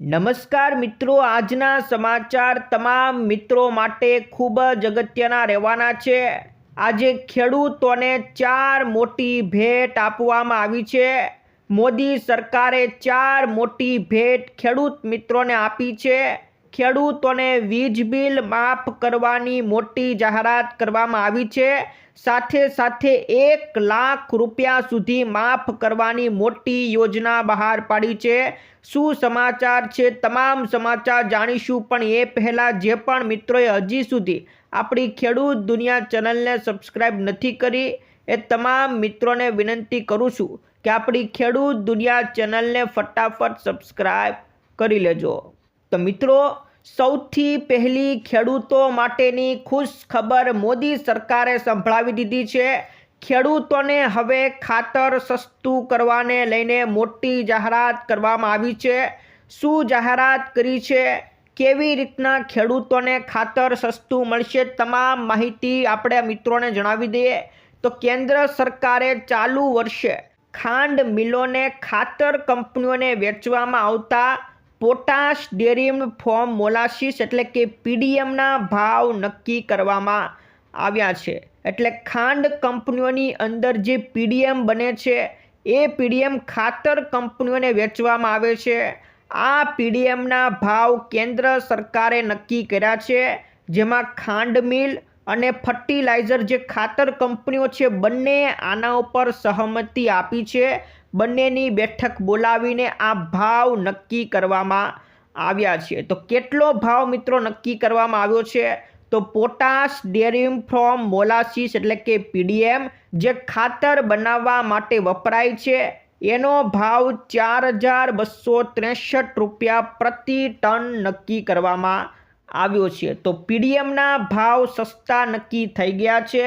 નમસ્કાર મિત્રો, આજના સમાચાર તમામ મિત્રો માટે ખૂબ જ અગત્યના રહેવાના છે. આજે ખેડૂતોને ચાર મોટી ભેટ આપવામાં આવી છે. મોદી સરકારે ચાર મોટી ભેટ ખેડૂત મિત્રોને આપી છે. ખેડૂતોને વીજ બિલ માફ કરવાની મોટી જાહેરાત કરવામાં આવી છે. સાથે સાથે એક લાખ રૂપિયા સુધી માફ કરવાની મોટી યોજના બહાર પાડી છે. શું સમાચાર છે? તમામ સમાચાર જાણીશું, પણ એ પહેલાં જે પણ મિત્રોએ હજી સુધી આપણી ખેડૂત દુનિયા ચેનલને સબસ્ક્રાઈબ નથી કરી, એ તમામ મિત્રોને વિનંતી કરું છું કે આપણી ખેડૂત દુનિયા ચેનલને ફટાફટ સબસ્ક્રાઈબ કરી લેજો. તો મિત્રો સૌથી પહેલી ખેડૂતો માટેની ખુશ ખબર મોદી સરકારે સંભળાવી દીધી છે. ખેડૂતોને હવે ખાતર સસ્તું કરવાને લઈને મોટી જાહેરાત કરવામાં આવી છે. શું જાહેરાત કરી છે? કેવી રીતના ખેડૂતોને ખાતર સસ્તું મળશે? તમામ માહિતી આપણે મિત્રોને જણાવી દઈએ. તો કેન્દ્ર સરકારે ચાલુ વર્ષે ખાંડ મિલોને ખાતર કંપનીઓને વેચવામાં આવતા પોટાશ ડેરીમ ફોર્મ મોલાસીસ એટલે કે પીડીએમના ભાવ નક્કી કરવામાં આવ્યા છે. એટલે ખાંડ કંપનીઓની અંદર જે પીડીએમ બને છે, એ પીડીએમ ખાતર કંપનીઓને વેચવામાં આવે છે. આ પીડીએમના ભાવ કેન્દ્ર સરકારે નક્કી કર્યા છે, જેમાં ખાંડ મિલ અને ફર્ટિલાઇઝર જે ખાતર કંપનીઓ છે, બંને આના ઉપર સહમતિ આપી છે. બંનેની બેઠક બોલાવીને આ ભાવ નક્કી કરવામાં આવ્યા છે. તો કેટલો ભાવ મિત્રો નક્કી કરવામાં આવ્યો છે? તો પોટાશ ડેરિમ ફ્રોમ મોલાસીસ એટલે કે પીડીએમ જે ખાતર બનાવવા માટે વપરાય છે, એનો ભાવ ચાર હજાર બસો ત્રેસઠ રૂપિયા પ્રતિ ટન નક્કી કરવામાં આવ્યો છે. તો પીડીએમના ભાવ સસ્તા નક્કી થઈ ગયા છે.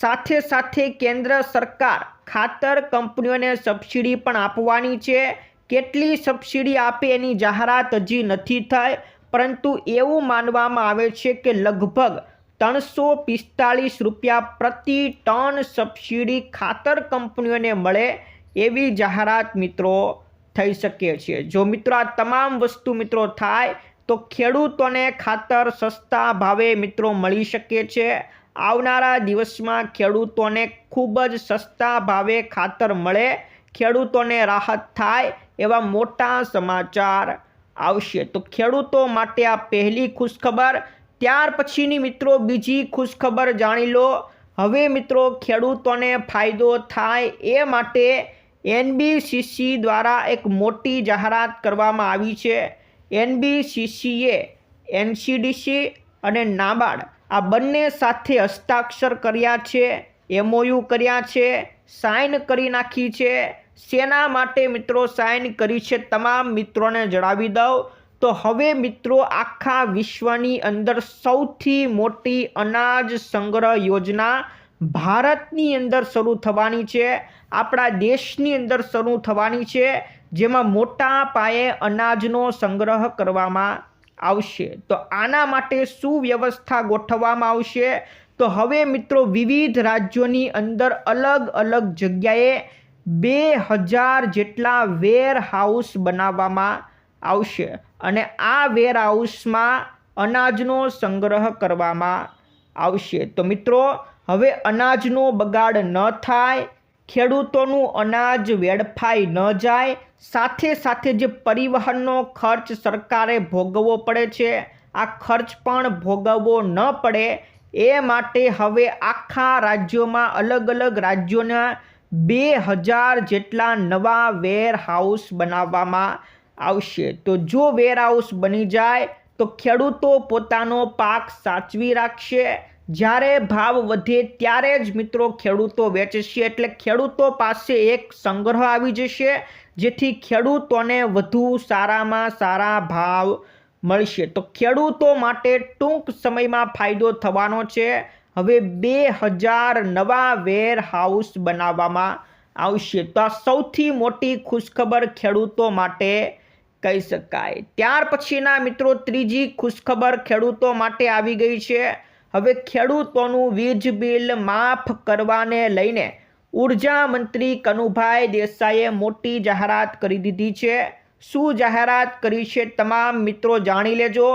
સાથે સાથે કેન્દ્ર સરકાર ખાતર કંપનીઓને સબસિડી પણ આપવાની છે. કેટલી સબસિડી આપે એની જાહેરાત હજી નથી થઈ, પરંતુ એવું માનવામાં આવે છે કે લગભગ ત્રણસો પિસ્તાળીસ રૂપિયા પ્રતિ ટન સબસિડી ખાતર કંપનીઓને મળે એવી જાહેરાત મિત્રો થઈ શકે છે. જો મિત્રો આ તમામ વસ્તુ મિત્રો થાય, તો ખેડૂતોને ખાતર સસ્તા ભાવે મિત્રો મળી શકે છે. આવનારા દિવસમાં ખેડૂતોને ખૂબ જ સસ્તા ભાવે ખાતર મળે, ખેડૂતોને રાહત થાય એવા મોટા સમાચાર આવશે. તો ખેડૂતો માટે આ પહેલી ખુશખબર, ત્યાર પછીની મિત્રો બીજી ખુશખબર જાણી લો. હવે મિત્રો, ખેડૂતોને ફાયદો થાય એ માટે એનબીસીસી દ્વારા એક મોટી જાહેરાત કરવામાં આવી છે. એનબીસીસીએ એનસીડીસી અને નાબાર્ડ આ બંને સાથે હસ્તાક્ષર કર્યા છે, એમઓયુ કર્યા છે, સાઇન કરી નાખી છે. શેના માટે મિત્રો સાઇન કરી છે તમામ મિત્રોને જણાવી દઉં. તો હવે મિત્રો આખા વિશ્વની અંદર સૌથી મોટી અનાજ સંગ્રહ યોજના ભારતની અંદર શરૂ થવાની છે. આપણા દેશની અંદર શરૂ થવાની છે. જેમાં મોટા પાયે અનાજનો સંગ્રહ કરવામાં આવશે. તો આના માટે શું વ્યવસ્થા ગોઠવવામાં આવશે? તો હવે મિત્રો વિવિધ રાજ્યોની અંદર અલગ અલગ જગ્યાએ બે હજાર જેટલા વેર હાઉસ બનાવવામાં આવશે અને આ વેર હાઉસમાં અનાજનો સંગ્રહ કરવામાં આવશે. તો મિત્રો, હવે અનાજનો બગાડ ન થાય ખેડૂતોનું અનાજ વેડફાઈ ન જાય, સાથે સાથે જે પરિવહનનો ખર્ચ સરકારે ભોગવવો પડે છે. આ ખર્ચ પણ ભોગવવો ન પડે. એ માટે હવે આખા રાજ્યોમાં અલગ અલગ રાજ્યોના બે હજાર જેટલા નવા વેરહાઉસ બનાવવામાં આવશે. તો જો વેરહાઉસ બની જાય, તો ખેડૂતો પોતાનો પાક સાચવી રાખશે. જ્યારે ભાવ વધે ત્યારે જ મિત્રો ખેડૂતો વેચશે એટલે ખેડૂતો પાસે એક સંગ્રહ આવી જશે, જેથી ખેડૂતોને વધુ સારામાં સારા ભાવ મળશે. તો ખેડૂતો માટે ટૂંક સમયમાં ફાયદો થવાનો છે. હવે બે હજાર નવા વેર હાઉસ બનાવવામાં આવશે. તો આ સૌથી મોટી ખુશખબર ખેડૂતો માટે કહી શકાય. ત્યાર પછીના મિત્રો ત્રીજી ખુશખબર ખેડૂતો માટે આવી ગઈ છે. હવે ખેડૂતોનું વીજ બિલ માફ કરવાને લઈને ઊર્જા મંત્રી કનુભાઈ દેસાઈએ મોટી જાહેરાત કરી દીધી છે. શું જાહેરાત કરી છે તમામ મિત્રો જાણી લેજો.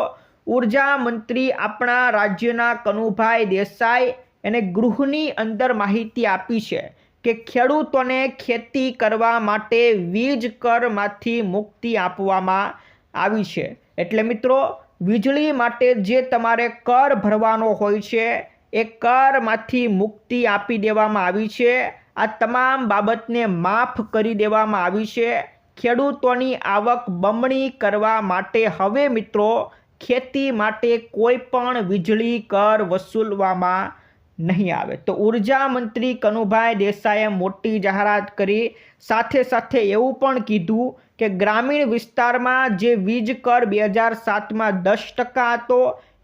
ઊર્જા મંત્રી આપણા રાજ્યના કનુભાઈ દેસાઈ એને ગૃહની અંદર માહિતી આપી છે કે ખેડૂતોને ખેતી કરવા માટે વીજ કરમાંથી મુક્તિ આપવામાં આવી છે. એટલે મિત્રો વીજળી માટે જે તમારે કર ભરવાનો હોય છે, એ કરમાંથી મુક્તિ આપી દેવામાં આવી છે. આ તમામ બાબતને માફ કરી દેવામાં આવી છે. ખેડૂતોની આવક બમણી કરવા માટે હવે મિત્રો ખેતી માટે કોઈ પણ વીજળી કર વસૂલવામાં નહીં આવે. તો ઊર્જા મંત્રી કનુભાઈ દેસાઈએ મોટી જાહેરાત કરી. સાથે સાથે એવું પણ કીધું કે ગ્રામીણ વિસ્તારમાં જે વીજ કર બે હજાર સાતમાં દસ ટકા હતો,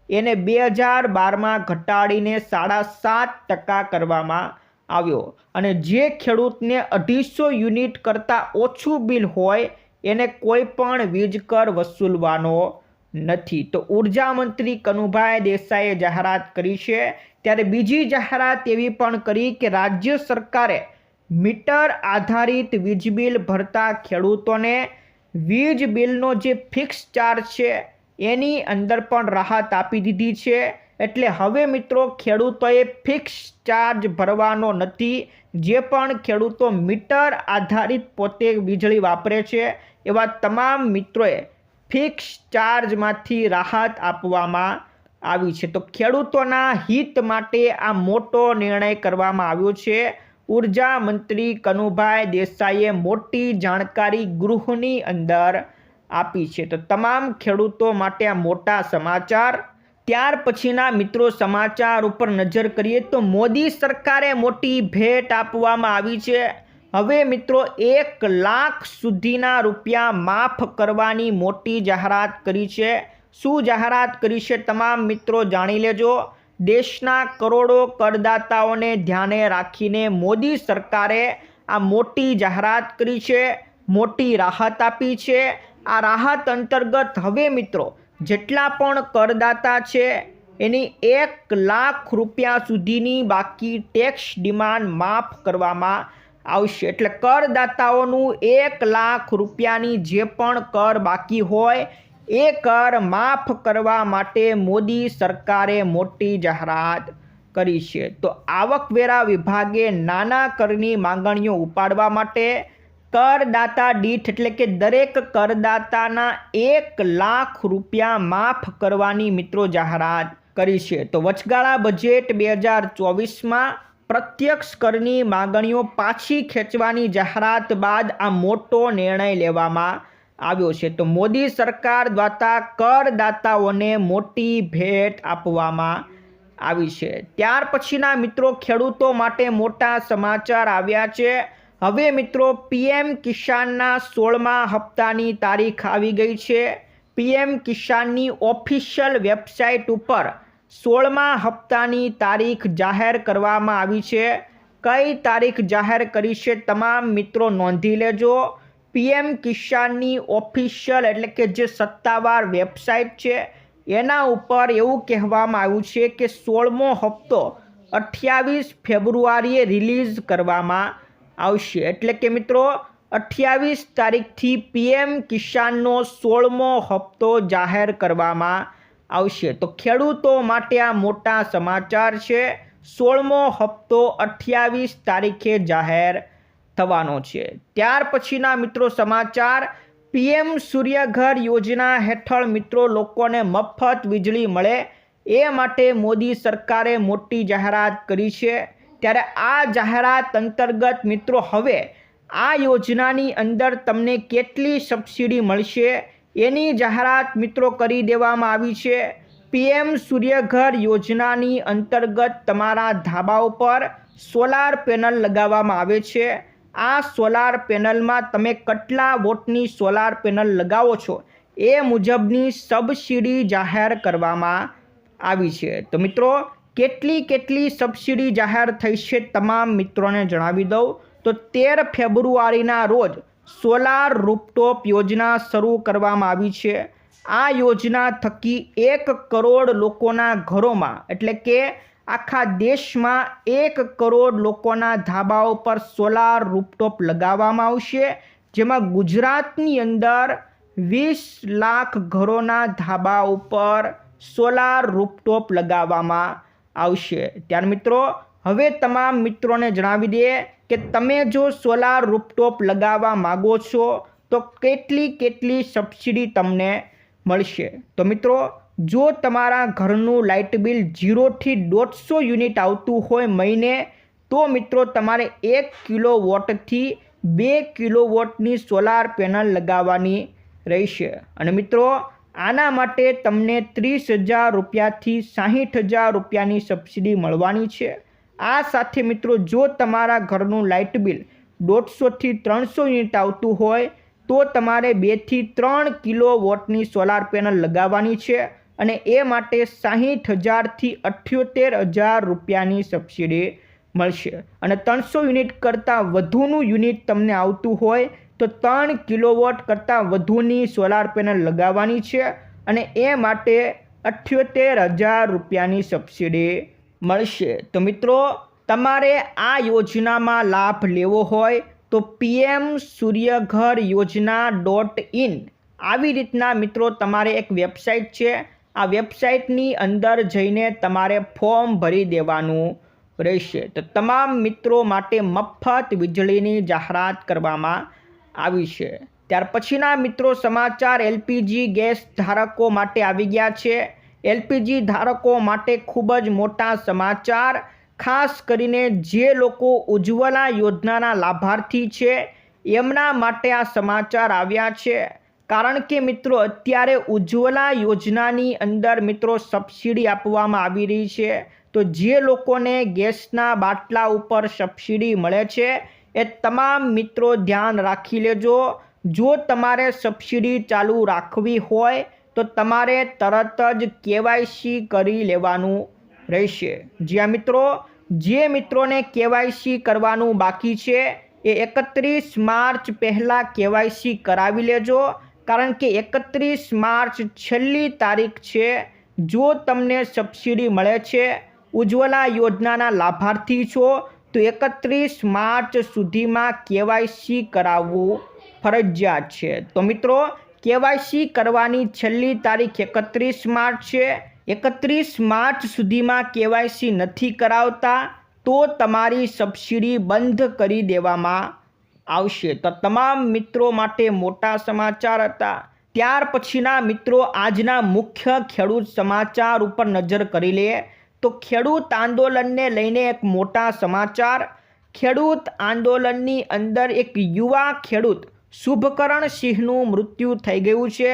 એને બે હજાર બારમાં ઘટાડીને સાડા સાત ટકા કરવામાં આવ્યો. અને જે ખેડૂતને અઢીસો યુનિટ કરતાં ઓછું બિલ હોય, એને કોઈ પણ વીજ કર વસૂલવાનો નથી. તો ઊર્જા મંત્રી કનુભાઈ દેસાઈએ જાહેરાત કરી છે. ત્યારે બીજી જાહેરાત એવી પણ કરી કે રાજ્ય સરકારે મીટર આધારિત વીજ બિલ ભરતા ખેડૂતોને વીજ બિલનો જે ફિક્સ ચાર્જ છે, એની અંદર પણ રાહત આપી દીધી છે. એટલે હવે મિત્રો, ખેડૂતોએ ફિક્સ ચાર્જ ભરવાનો નથી. જે પણ ખેડૂતો મીટર આધારિત પોતે વીજળી વાપરે છે, એવા તમામ મિત્રોએ ફિક્સ ચાર્જમાંથી રાહત આપવામાં આવી છે. તો ખેડૂતોના હિત માટે આ મોટો નિર્ણય કરવામાં આવ્યો છે. ઊર્જા મંત્રી કનુભાઈ દેસાઈએ મોટી જાણકારી ગૃહની અંદર આપી છે. તો તમામ ખેડૂતો માટે આ મોટા સમાચાર. ત્યાર પછીના મિત્રો સમાચાર ઉપર નજર કરીએ તો મોદી સરકારે મોટી ભેટ આપવામાં આવી છે. હવે મિત્રો એક લાખ સુધીના રૂપિયા માફ કરવાની મોટી જાહેરાત કરી છે. શું જાહેરાત કરી છે તમામ મિત્રો જાણી લેજો. દેશના કરોડો કરદાતાઓને ધ્યાને રાખીને મોદી સરકારે આ મોટી જાહેરાત કરી છે, મોટી રાહત આપી છે. આ રાહત અંતર્ગત હવે મિત્રો, જેટલા પણ કરદાતા છે, એની એક લાખ રૂપિયા સુધીની બાકી ટેક્સ ડિમાન્ડ માફ કરવામાં આવશે. એટલે કરદાતાઓનું એક લાખ રૂપિયાની જે પણ કર બાકી હોય એ કર માફ કરવા માટે મોદી સરકારે મોટી જાહેરાત કરી છે. તો આવકવેરા વિભાગે નાના કરની માંગણીઓ ઉપાડવા માટે કરદાતા દીઠ એટલે કે દરેક કરદાતાના એક લાખ રૂપિયા માફ કરવાની મિત્રો જાહેરાત કરી છે. તો વચગાળા બજેટ બે હજાર ચોવીસમાં પ્રત્યક્ષ કરની માંગણીઓ પાછી ખેંચવાની જાહેરાત બાદ આ મોટો નિર્ણય લેવામાં આવ્યો છે. તો મોદી સરકાર દ્વારા કરદાતાઓને મોટી ભેટ આપવામાં આવી છે. ત્યાર પછીના મિત્રો ખેડૂતો માટે મોટા સમાચાર આવ્યા છે. હવે મિત્રો પીએમ કિસાનના સોળમા હપ્તાની તારીખ આવી ગઈ છે. પીએમ કિસાનની ઓફિશિયલ વેબસાઇટ ઉપર સોળમા હપ્તાની તારીખ જાહેર કરવામાં આવી છે. કઈ તારીખ જાહેર કરી છે તમામ મિત્રો નોંધી લેજો. પીએમ કિસાનની ઓફિશિયલ એટલે કે જે સત્તાવાર વેબસાઇટ છે, એના ઉપર એવું કહેવામાં આવ્યું છે કે સોળમો હપ્તો અઠ્યાવીસ ફેબ્રુઆરીએ રિલીઝ કરવામાં આવશે. એટલે કે મિત્રો, અઠ્યાવીસ તારીખથી પીએમ કિસાનનો સોળમો હપ્તો જાહેર કરવામાં આવશે. તો ખેડૂતો માટે આ મોટા સમાચાર છે. સોળમો હપ્તો અઠ્યાવીસ તારીખે જાહેર થવાનો છે. ત્યાર પછીના મિત્રો સમાચાર, પીએમ સૂર્યઘર યોજના હેઠળ મિત્રો લોકોને મફત વીજળી મળે, એ માટે મોદી સરકારે મોટી જાહેરાત કરી છે. ત્યારે આ જાહેરાત અંતર્ગત મિત્રો હવે આ યોજનાની અંદર તમને કેટલી સબસિડી મળશે એની જાહેરાત મિત્રો કરી દેવામાં આવી છે. પીએમ સૂર્યઘર યોજનાની અંતર્ગત તમારા ધાબા ઉપર સોલાર પેનલ લગાવવામાં આવે છે. આ સોલાર પેનલમાં તમે કેટલા વોટની સોલાર પેનલ લગાવો છો એ મુજબની સબસિડી જાહેર કરવામાં આવી છે. તો મિત્રો, કેટલી કેટલી સબસિડી જાહેર થઈ છે તમામ મિત્રોને જણાવી દઉં. તો તેર ફેબ્રુઆરીના રોજ સોલાર રૂપટોપ યોજના શરૂ કરવામાં આવી છે. આ યોજના થકી એક કરોડ લોકોના ઘરોમાં, એટલે કે આખા દેશમાં એક કરોડ લોકોના ધાબાઓ પર સોલાર રૂપટોપ લગાવવામાં આવશે, જેમાં ગુજરાતની અંદર વીસ લાખ ઘરોના ધાબા ઉપર સોલાર રૂપટોપ લગાવવામાં આવશે. ત્યાર મિત્રો, હવે તમામ મિત્રોને જણાવી દઈએ કે તમે જો સોલાર રૂપટોપ લગાવવા માગો છો, તો કેટલી કેટલી સબસિડી તમને મળશે? તો મિત્રો જો તમારા ઘરનું લાઇટ બિલ જીરોથી દોઢસો યુનિટ આવતું હોય મહિને, તો મિત્રો તમારે એક કિલો વોટથી બે કિલો વોટની સોલાર પેનલ લગાવવાની રહેશે. અને મિત્રો, આના માટે તમને ત્રીસ હજાર રૂપિયાથી સાહીઠ હજાર રૂપિયાની સબસિડી મળવાની છે. આ સાથે મિત્રો, જો તમારા ઘરનું લાઇટ બિલ દોઢસોથી ત્રણસો યુનિટ આવતું હોય, તો તમારે બેથી ત્રણ કિલો વોટની સોલાર પેનલ લગાવવાની છે. અને એ માટે સાહીઠ હજારથી અઠ્યોતેર હજાર રૂપિયાની સબસિડી મળશે. અને ત્રણસો યુનિટ કરતાં વધુનું યુનિટ તમને આવતું હોય તો ત્રણ કિલોવોટ કરતાં વધુની સોલાર પેનલ લગાવવાની છે અને એ માટે અઠ્યોતેર હજાર રૂપિયાની સબસિડી મળશે. તો મિત્રો, તમારે આ યોજનામાં લાભ લેવો હોય તો પીએમ સૂર્યઘર યોજના ડોટ ઇન. આવી રીતના મિત્રો, તમારે એક વેબસાઇટ છે આ વેબસાઇટની અંદર જઈને તમારે ફોર્મ ભરી દેવાનું રહેશે. તો તમામ મિત્રો માટે મફત વીજળીની જાહેરાત કરવામાં આવી છે. ત્યાર પછીના મિત્રો સમાચાર, એલપીજી ગેસ ધારકો માટે આવી ગયા છે. એલપીજી ધારકો માટે ખૂબ જ મોટા સમાચાર, ખાસ કરીને જે લોકો ઉજ્જવલા યોજનાના લાભાર્થી છે, એમના માટે આ સમાચાર આવ્યા છે. કારણ કે મિત્રો, અત્યારે ઉજ્જવલા યોજનાની અંદર મિત્રો સબસિડી આપવામાં આવી રહી છે. તો જે લોકોને ગેસના બાટલા ઉપર સબસિડી મળે છે, એ તમામ મિત્રો ધ્યાન રાખી લેજો. જો તમારે સબસિડી ચાલુ રાખવી હોય, તો તમારે તરત જ કેવાયસી કરી લેવાનું રહેશે. જ્યાં મિત્રો, જે મિત્રોને કેવાયસી કરવાનું બાકી છે, એ એકત્રીસ માર્ચ પહેલાં કેવાયસી કરાવી લેજો. કારણ કે એકત્રીસ માર્ચ છેલ્લી તારીખ છે. જો તમને સબસિડી મળે છે, ઉજ્જવલા યોજનાના લાભાર્થી છો, તો એકત્રીસ માર્ચ સુધીમાં કેવાયસી કરાવવું ફરજિયાત છે. તો મિત્રો, કેવાયસી કરવાની છેલ્લી તારીખ એકત્રીસ માર્ચ છે. એકત્રીસ માર્ચ સુધીમાં કેવાયસી નથી કરાવતા, તો તમારી સબસિડી બંધ કરી દેવામાં આવશે. તો તમામ મિત્રો માટે મોટા સમાચાર હતા. ત્યાર પછીના મિત્રો આજના મુખ્ય ખેડૂત સમાચાર ઉપર નજર કરી લઈએ. તો ખેડૂત આંદોલનને લઈને એક મોટા સમાચાર. ખેડૂત આંદોલનની અંદર એક યુવા ખેડૂત, શુભકરણ સિંહનું મૃત્યુ થઈ ગયું છે.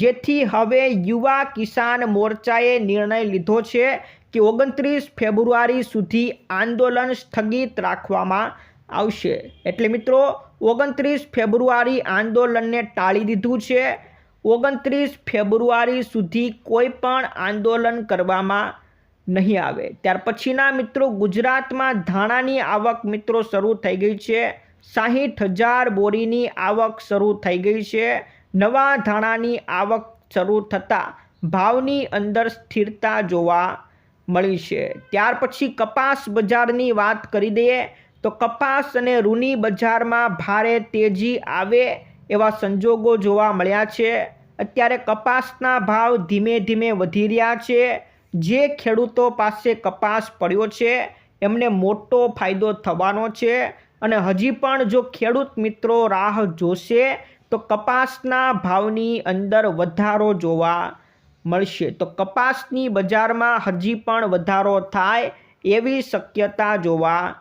જેથી હવે યુવા કિસાન મોરચાએ નિર્ણય લીધો છે કે ઓગણત્રીસ ફેબ્રુઆરી સુધી આંદોલન સ્થગિત રાખવામાં આવશે. એટલે મિત્રો, ઓગણત્રીસ ફેબ્રુઆરી આંદોલનને ટાળી દીધું છે. ઓગણત્રીસ ફેબ્રુઆરી સુધી કોઈ પણ આંદોલન કરવામાં નહીં આવે. ત્યાર પછીના મિત્રો, ગુજરાતમાં ધાણાની આવક મિત્રો શરૂ થઈ ગઈ છે. સાહીઠ હજાર બોરીની આવક શરૂ થઈ ગઈ છે. નવા ધાણાની આવક શરૂ થતાં ભાવની અંદર સ્થિરતા જોવા મળી છે. ત્યાર પછી કપાસ બજારની વાત કરી દઈએ. તો કપાસ અને રૂની બજારમાં ભારે તેજી આવે એવા સંજોગો જોવા મળ્યા છે. અત્યારે કપાસના ભાવ ધીમે ધીમે વધી રહ્યા છે. જે ખેડૂતો પાસે કપાસ પડ્યો છે, એમને મોટો ફાયદો થવાનો છે અને હજી પણ જો ખેડૂત મિત્રો રાહ જોશે, તો કપાસના ભાવની અંદર વધારો જોવા મળશે. તો કપાસની બજારમાં હજી પણ વધારો થાય એવી શક્યતા જોવા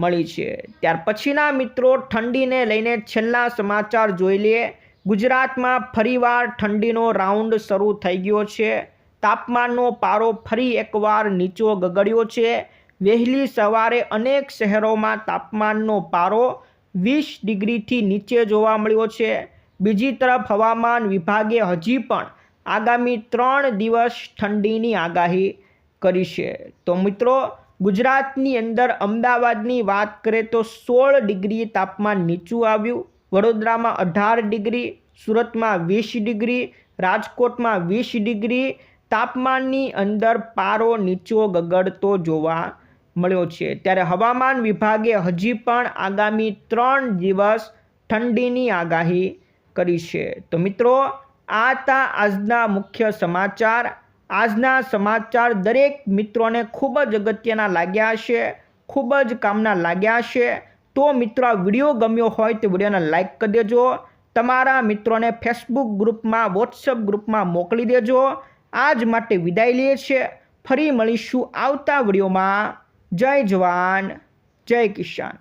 મળી છે. ત્યાર પછીના મિત્રો ઠંડીને લઈને છેલ્લા સમાચાર જોઈ લઈએ. ગુજરાતમાં ફરીવાર ઠંડીનો રાઉન્ડ શરૂ થઈ ગયો છે. તાપમાનનો પારો ફરી એકવાર નીચો ગગડ્યો છે. વહેલી સવારે અનેક શહેરોમાં તાપમાનનો પારો વીસ ડિગ્રીથી નીચે જોવા મળ્યો છે. બીજી તરફ હવામાન વિભાગે હજી પણ આગામી ત્રણ દિવસ ઠંડીની આગાહી કરી છે. તો મિત્રો ગુજરાતની અંદર અમદાવાદની વાત કરીએ તો સોળ ડિગ્રી તાપમાન નીચું આવ્યું. વડોદરામાં અઢાર ડિગ્રી, સુરતમાં વીસ ડિગ્રી, રાજકોટમાં વીસ ડિગ્રી. તાપમાનની અંદર પારો નીચો ગગડતો જોવા મળ્યો છે. ત્યારે હવામાન વિભાગે હજી પણ આગામી ત્રણ દિવસ ઠંડીની આગાહી કરી છે. તો મિત્રો, આ હતા આજના મુખ્ય સમાચાર. આજના સમાચાર દરેક મિત્રોને ખૂબ જ અગત્યના લાગ્યા છે ખૂબ જ કામના લાગ્યા છે તો મિત્રો, આ વીડિયો ગમ્યો હોય તો વિડીયોને લાઇક કરી દેજો. તમારા મિત્રોને ફેસબુક ગ્રુપમાં વોટ્સઅપ ગ્રુપમાં મોકલી દેજો. આજ માટે વિદાય લઈએ છીએ. ફરી મળીશું આવતા વિડીયોમાં. જય જવાન, જય કિસાન.